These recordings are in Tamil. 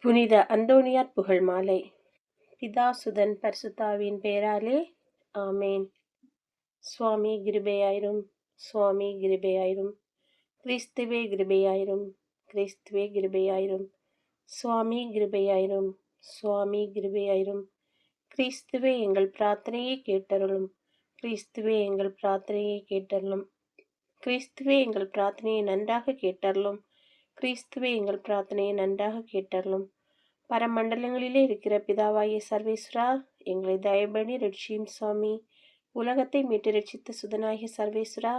புனித அந்தோனியார் புகழ் மாலை. பிதாசுதன் பரிசுத்தாவின் பெயராலே ஆமேன். சுவாமி கிருபையாயிரும். சுவாமி கிருபையாயிரும். கிறிஸ்துவே கிருபையாயிரும். கிறிஸ்துவே கிருபையாயிரும். சுவாமி கிருபையாயிரும். சுவாமி கிருபையாயிரும். கிறிஸ்துவே எங்கள் பிரார்த்தனையை கேட்டருளும். கிறிஸ்துவே எங்கள் பிரார்த்தனையை கேட்டருளும். கிறிஸ்துவே எங்கள் பிரார்த்தனையை நன்றாக கேட்டருளும். கிறிஸ்துவே எங்கள் பிரார்த்தனையை நன்றாக கேட்டருளும். பரமண்டலங்களிலே இருக்கிற பிதாவாகிய சர்வேஸ்வரா எங்களை தயபடி ரட்சியும் சுவாமி. உலகத்தை மீட்டு ரட்சித்த சுதனாகிய சர்வேஸ்வரா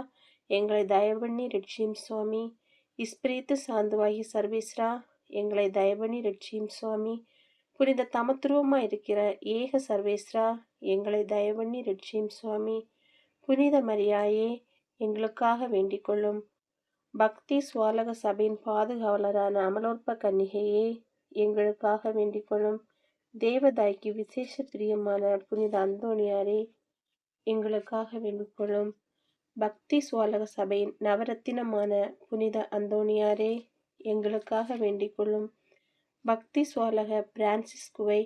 எங்களை தயபண்ணி ரட்சியும் சுவாமி. இஸ்பிரித்து சாந்துவாகிய சர்வேஸ்வரா எங்களை தயபணி ரட்சியும் சுவாமி. புனித தமத்துருவமாக இருக்கிற ஏக சர்வேஸ்வரா எங்களை தயவண்ணி ரட்சியும் சுவாமி. புனித மரியாயே எங்களுக்காக வேண்டிக் கொள்ளும் பக்தி சுவாலக சபையின் பாதுகாவலரான அமலோற்ப கன்னிகையே எங்களுக்காக வேண்டிக் கொள்ளும் தேவதாய்க்கு விசேஷ பிரியமான புனித அந்தோணியாரே எங்களுக்காக வேண்டிக் கொள்ளும் பக்தி சுவாலக சபையின் நவரத்தினமான புனித அந்தோணியாரே எங்களுக்காக வேண்டிக் கொள்ளும் பக்தி சுவாலக பிரான்சிஸ்குவை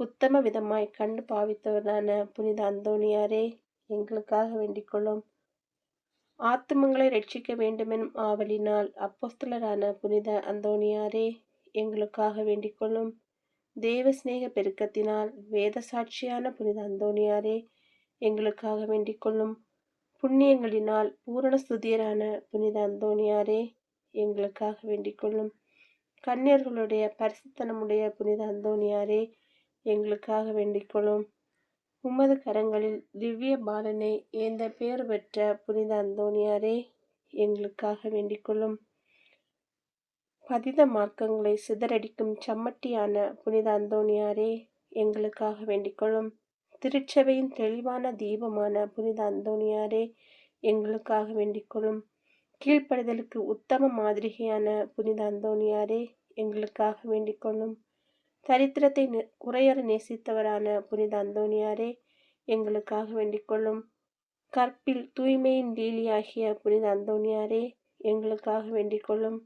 உத்தம விதமாய் கண்டு பாவித்தவரான புனித அந்தோணியாரே எங்களுக்காக வேண்டிக் கொள்ளும் ஆத்துமங்களை ரட்சிக்க வேண்டுமெனும் ஆவலினால் அப்போஸ்தலரான புனித அந்தோணியாரே எங்களுக்காக வேண்டிக்கொள்ளும் தேவ சிநேக பெருக்கத்தினால் வேத சாட்சியான புனித அந்தோணியாரே எங்களுக்காக வேண்டிக்கொள்ளும் புண்ணியங்களினால் பூரண ஸ்துதியரான புனித அந்தோணியாரே எங்களுக்காக வேண்டிக்கொள்ளும் கன்னியர்களுடைய பரிசுத்தனமுடைய புனித அந்தோணியாரே எங்களுக்காக வேண்டிக்கொள்ளும் உமது கரங்களில் திவ்ய பாலனை ஏந்த பேர் பெற்ற புனித அந்தோணியாரே எங்களுக்காக வேண்டிக்கொள்ளும். பதித மார்க்கங்களை சிதறடிக்கும் சம்மட்டியான புனித அந்தோணியாரே எங்களுக்காக வேண்டிக்கொள்ளும். திருச்சபையின் தெளிவான தீபமான புனித அந்தோணியாரே எங்களுக்காக வேண்டிக்கொள்ளும். கீழ்ப்படுதலுக்கு உத்தம மாதிரிகையான புனித அந்தோணியாரே எங்களுக்காக வேண்டிக்கொள்ளும். தரித்திரத்தை குறையற நேசித்தவரான புனித அந்தோணியாரே எங்களுக்காக வேண்டிக்கொள்ளும் கற்பில் தூய்மையின் லீலியாகிய புனித அந்தோணியாரே எங்களுக்காக வேண்டிக்கொள்ளும்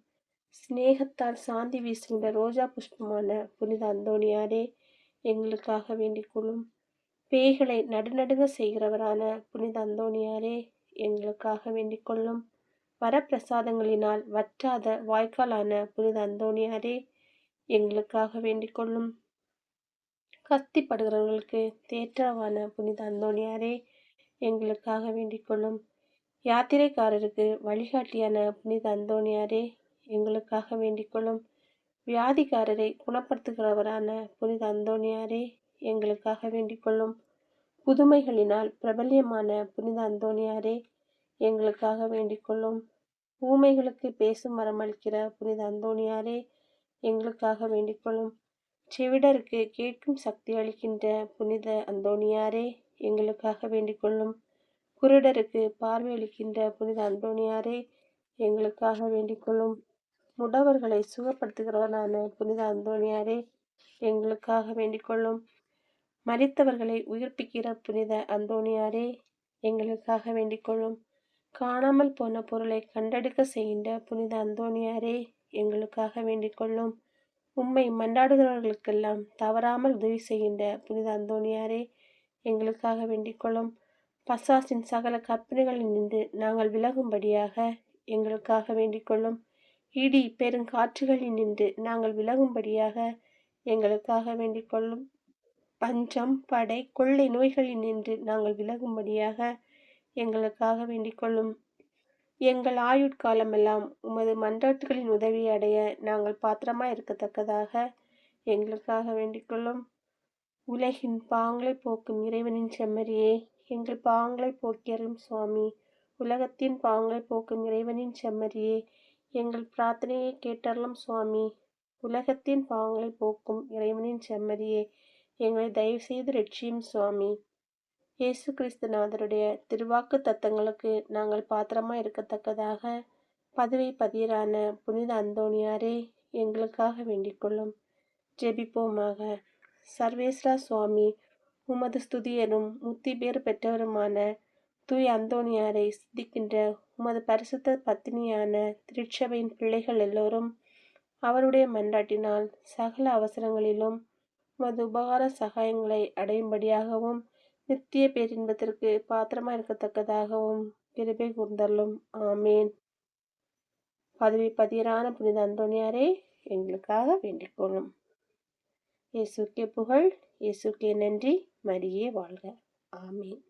சிநேகத்தால் சாந்தி வீசுகின்ற ரோஜா புஷ்பமான புனித அந்தோணியாரே எங்களுக்காக வேண்டிக் கொள்ளும். பேய்களை நடுநடுங்க செய்கிறவரான புனித அந்தோணியாரே எங்களுக்காக வேண்டிக் கொள்ளும். வரப்பிரசாதங்களினால் வற்றாத வாய்க்காலான புனித அந்தோணியாரே எங்களுக்காக வேண்டிக் கொள்ளும். கத்திப்படுகிறவர்களுக்கு தேற்றவான புனித அந்தோணியாரே எங்களுக்காக வேண்டிக் கொள்ளும். யாத்திரைக்காரருக்கு வழிகாட்டியான புனித அந்தோணியாரே எங்களுக்காக வேண்டிக்கொள்ளும் வியாதிக்காரரை குணப்படுத்துகிறவரான புனித அந்தோணியாரே எங்களுக்காக வேண்டிக்கொள்ளும் புதுமைகளினால் பிரபல்யமான புனித அந்தோணியாரே எங்களுக்காக வேண்டிக்கொள்ளும் ஊமைகளுக்கு பேசும் மரமளிக்கிற புனித அந்தோணியாரே எங்களுக்காக வேண்டிக்கொள்ளும் செவிடருக்கு கேட்கும் சக்தி அளிக்கின்ற புனித அந்தோணியாரே எங்களுக்காக வேண்டிக்கொள்ளும். குருடருக்கு பார்வையளிக்கின்ற புனித அந்தோணியாரே எங்களுக்காக வேண்டிக்கொள்ளும். முடவர்களை சுகப்படுத்துகிறவனான புனித அந்தோணியாரே எங்களுக்காக வேண்டிக்கொள்ளும். மறித்தவர்களை உயிர்ப்பிக்கிற புனித அந்தோணியாரே எங்களுக்காக வேண்டிக்கொள்ளும். காணாமல் போன பொருளை கண்டெடுக்க செய்கின்ற புனித அந்தோணியாரே எங்களுக்காக வேண்டிக்கொள்ளும். உம்மை மன்றாடுகிறவர்களுக்கெல்லாம் தவறாமல் உதவி செய்கின்ற புனித அந்தோணியாரே எங்களுக்காக வேண்டிக்கொள்ளும் பசாசின் சகல கற்பனைகளில் நின்று நாங்கள் விலகும்படியாக எங்களுக்காக வேண்டிக்கொள்ளும் இடி பெருங்காற்றுகளில் நின்று நாங்கள் விலகும்படியாக எங்களுக்காக வேண்டிக் கொள்ளும் பஞ்சம் படை கொள்ளை நோய்களில் நின்று நாங்கள் விலகும்படியாக எங்களுக்காக வேண்டிக் கொள்ளும் எங்கள் ஆயுட்காலமெல்லாம் உமது மன்றாட்டுகளின் உதவியை அடைய நாங்கள் பாத்திரமாக இருக்கத்தக்கதாக எங்களுக்காக வேண்டிக்கொள்ளும். உலகின் பாங்களை போக்கும் இறைவனின் செம்மறியே எங்கள் பாங்களை போக்கியரும் சுவாமி. உலகத்தின் பாங்களை போக்கும் இறைவனின் செம்மறியே எங்கள் பிரார்த்தனையை கேட்டரலும் சுவாமி. உலகத்தின் பாவங்களை போக்கும் இறைவனின் செம்மறியே எங்களை தயவு செய்து ரட்சியும் சுவாமி. இயேசு கிறிஸ்துநாதருடைய திருவாக்கு தத்தங்களுக்கு நாங்கள் பாத்திரமாக இருக்கத்தக்கதாக பதவி பதியரான புனித அந்தோணியாரே எங்களுக்காக வேண்டிக்கொள்ளும் ஜெபிப்போமாக. சர்வேஸ்வரா சுவாமி உமது ஸ்துதியரும் முத்தி பேர் பெற்றவருமான தூய் அந்தோணியாரை சித்திக்கின்ற உமது பரிசுத்த பத்தினியான திருச்சபையின் பிள்ளைகள் எல்லோரும் அவருடைய மன்றாட்டினால் சகல அவசரங்களிலும் உமது உபகார சகாயங்களை அடையும்படியாகவும் நித்திய பேரின்பத்திற்கு பாத்திரமாக இருக்கத்தக்கதாகவும் கிருபை கூர்ந்தள்ளும் ஆமேன். பதவி பதியரான புனித அந்தோணியாரே எங்களுக்காக வேண்டிக்கொள்ளும் இயேசுக்கே புகழ் இயேசுக்கே நன்றி மரியே வாழ்க. ஆமீன்.